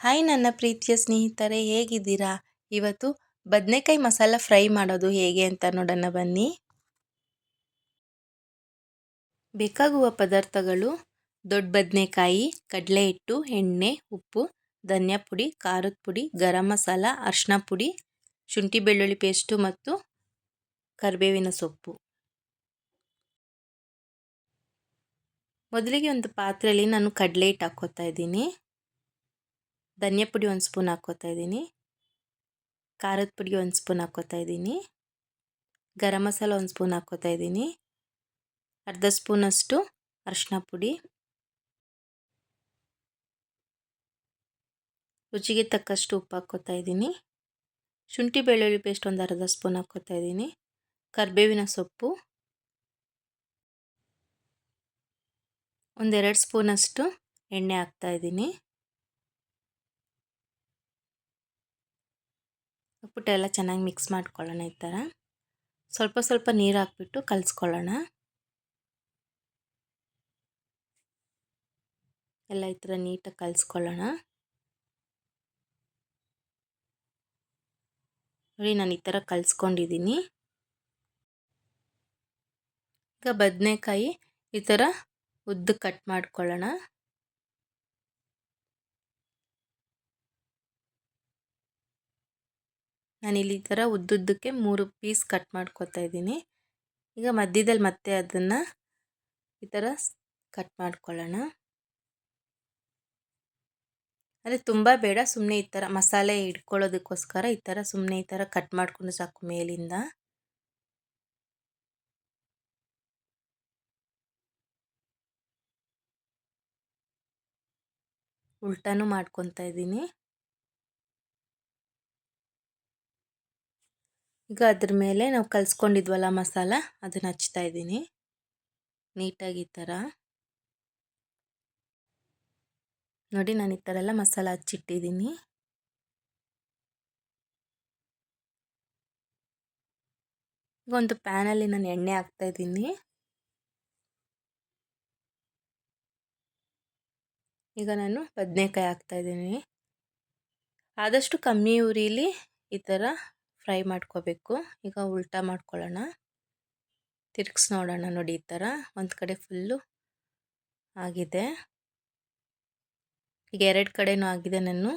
Hi ನನ್ನ ಪ್ರೀತಿಯ ಸ್ನೇಹಿತರೆ, ಹೇಗಿದ್ದೀರಾ? ಇವತ್ತು ಬದನೆಕಾಯಿ ಮಸಾಲ ಫ್ರೈ ಮಾಡೋದು ಹೇಗೆ ಅಂತ ನೋಡೋಣ ಬನ್ನಿ. ಬೇಕಾಗುವ ಪದಾರ್ಥಗಳು ದೊಡ್ಡ ಬದನೆಕಾಯಿ, ಕಡಲೆ ಹಿಟ್ಟು, ಎಣ್ಣೆ, ಉಪ್ಪು, ಧನಿಯಾ ಪುಡಿ, ಖಾರದ ಪುಡಿ, ಗರಂ ಮಸಾಲ, ಅರಿಶಿನ ಪುಡಿ, ಶುಂಠಿ ಬೆಳ್ಳುಳ್ಳಿ ಪೇಸ್ಟು ಮತ್ತು ಕರಿಬೇವಿನ ಸೊಪ್ಪು. ಮೊದಲಿಗೆ ಒಂದು ಪಾತ್ರೆಯಲ್ಲಿ ನಾನು ಕಡಲೆ ಹಿಟ್ಟು ಹಾಕ್ಕೋತಾ ಇದ್ದೀನಿ. ಧನಿಯಾ ಪುಡಿ ಒಂದು ಸ್ಪೂನ್ ಹಾಕ್ಕೋತಾ ಇದ್ದೀನಿ. ಖಾರದ ಪುಡಿ ಒಂದು ಸ್ಪೂನ್ ಹಾಕ್ಕೋತಾ ಇದ್ದೀನಿ. ಗರಂ ಮಸಾಲ ಒಂದು ಸ್ಪೂನ್ ಹಾಕ್ಕೋತಾ ಇದ್ದೀನಿ. ಅರ್ಧ ಸ್ಪೂನಷ್ಟು ಅರಿಶಿನ ಪುಡಿ. ರುಚಿಗೆ ತಕ್ಕಷ್ಟು ಉಪ್ಪು ಹಾಕ್ಕೋತಾ ಇದ್ದೀನಿ. ಶುಂಠಿ ಬೆಳ್ಳುಳ್ಳಿ ಪೇಸ್ಟ್ ಒಂದು ಅರ್ಧ ಸ್ಪೂನ್ ಹಾಕ್ಕೋತಾ ಇದ್ದೀನಿ. ಕರಿಬೇವಿನ ಸೊಪ್ಪು. ಒಂದೆರಡು ಸ್ಪೂನಷ್ಟು ಎಣ್ಣೆ ಹಾಕ್ತಾ ಇದ್ದೀನಿ. ಹಾಕ್ಬಿಟ್ಟು ಎಲ್ಲ ಚೆನ್ನಾಗಿ ಮಿಕ್ಸ್ ಮಾಡ್ಕೊಳ್ಳೋಣ ಈ ಥರ. ಸ್ವಲ್ಪ ಸ್ವಲ್ಪ ನೀರು ಹಾಕ್ಬಿಟ್ಟು ಕಲಿಸ್ಕೊಳ್ಳೋಣ. ಎಲ್ಲ ಈ ಥರ ನೀಟಾಗಿ ಕಲಿಸ್ಕೊಳ್ಳೋಣ. ನೋಡಿ ನಾನು ಈ ಥರ ಕಲಿಸ್ಕೊಂಡಿದ್ದೀನಿ. ಈಗ ಬದನೆಕಾಯಿ ಈ ಥರ ಉದ್ದ ಕಟ್ ಮಾಡ್ಕೊಳ್ಳೋಣ. ನಾನಿಲ್ಲಿ ಈ ಥರ ಉದ್ದುದ್ದಕ್ಕೆ ಮೂರು ಪೀಸ್ ಕಟ್ ಮಾಡ್ಕೊತಾ ಇದ್ದೀನಿ. ಈಗ ಮಧ್ಯದಲ್ಲಿ ಮತ್ತೆ ಅದನ್ನು ಈ ಥರ ಕಟ್ ಮಾಡ್ಕೊಳ್ಳೋಣ. ಅಂದರೆ ತುಂಬ ಬೇಡ ಸುಮ್ಮನೆ ಈ ಥರ ಮಸಾಲೆ ಇಟ್ಕೊಳ್ಳೋದಕ್ಕೋಸ್ಕರ ಈ ಥರ ಸುಮ್ಮನೆ ಈ ಥರ ಕಟ್ ಮಾಡಿಕೊಂಡು ಸಾಕು ಮೇಲಿಂದ. ಉಲ್ಟಾನು ಮಾಡ್ಕೊತಾ ಇದ್ದೀನಿ. ಈಗ ಅದ್ರ ಮೇಲೆ ನಾವು ಕಲಿಸ್ಕೊಂಡಿದ್ವಲ್ಲ ಮಸಾಲ, ಅದನ್ನು ಹಚ್ತಾ ಇದ್ದೀನಿ. ನೀಟಾಗಿ ಈ ಥರ. ನೋಡಿ ನಾನು ಈ ಥರ ಎಲ್ಲ ಮಸಾಲ ಹಚ್ಚಿಟ್ಟಿದ್ದೀನಿ. ಈಗ ಒಂದು ಪ್ಯಾನಲ್ಲಿ ನಾನು ಎಣ್ಣೆ ಹಾಕ್ತಾ ಇದ್ದೀನಿ. ಈಗ ನಾನು ಬದನೆಕಾಯಿ ಹಾಕ್ತಾಯಿದ್ದೀನಿ ಆದಷ್ಟು ಕಮ್ಮಿ ಉರಿಲಿ ಈ ಥರ ಫ್ರೈ ಮಾಡ್ಕೋಬೇಕು. ಈಗ ಉಲ್ಟಾ ಮಾಡ್ಕೊಳ್ಳೋಣ. ತಿರ್ಗಿಸ್ ನೋಡೋಣ ನೋಡಿ ಈ ಥರ. ಒಂದು ಕಡೆ ಫುಲ್ಲು ಆಗಿದೆ. ಈಗ ಎರಡು ಕಡೆನೂ ಆಗಿದೆ ನಾನು.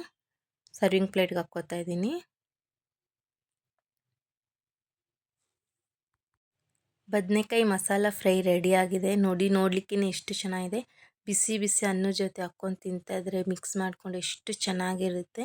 ಸರ್ವಿಂಗ್ ಪ್ಲೇಟ್ಗೆ ಹಾಕ್ಕೋತಾ ಇದ್ದೀನಿ. ಬದನೆಕಾಯಿ ಮಸಾಲ ಫ್ರೈ ರೆಡಿ ಆಗಿದೆ. ನೋಡಿ ನೋಡ್ಲಿಕ್ಕೇ ಎಷ್ಟು ಚೆನ್ನಾಗಿದೆ. ಬಿಸಿ ಬಿಸಿ ಅನ್ನ ಜೊತೆ ಹಾಕ್ಕೊಂಡು ತಿಂತಾಯಿದ್ರೆ ಮಿಕ್ಸ್ ಮಾಡ್ಕೊಂಡು ಎಷ್ಟು ಚೆನ್ನಾಗಿರುತ್ತೆ.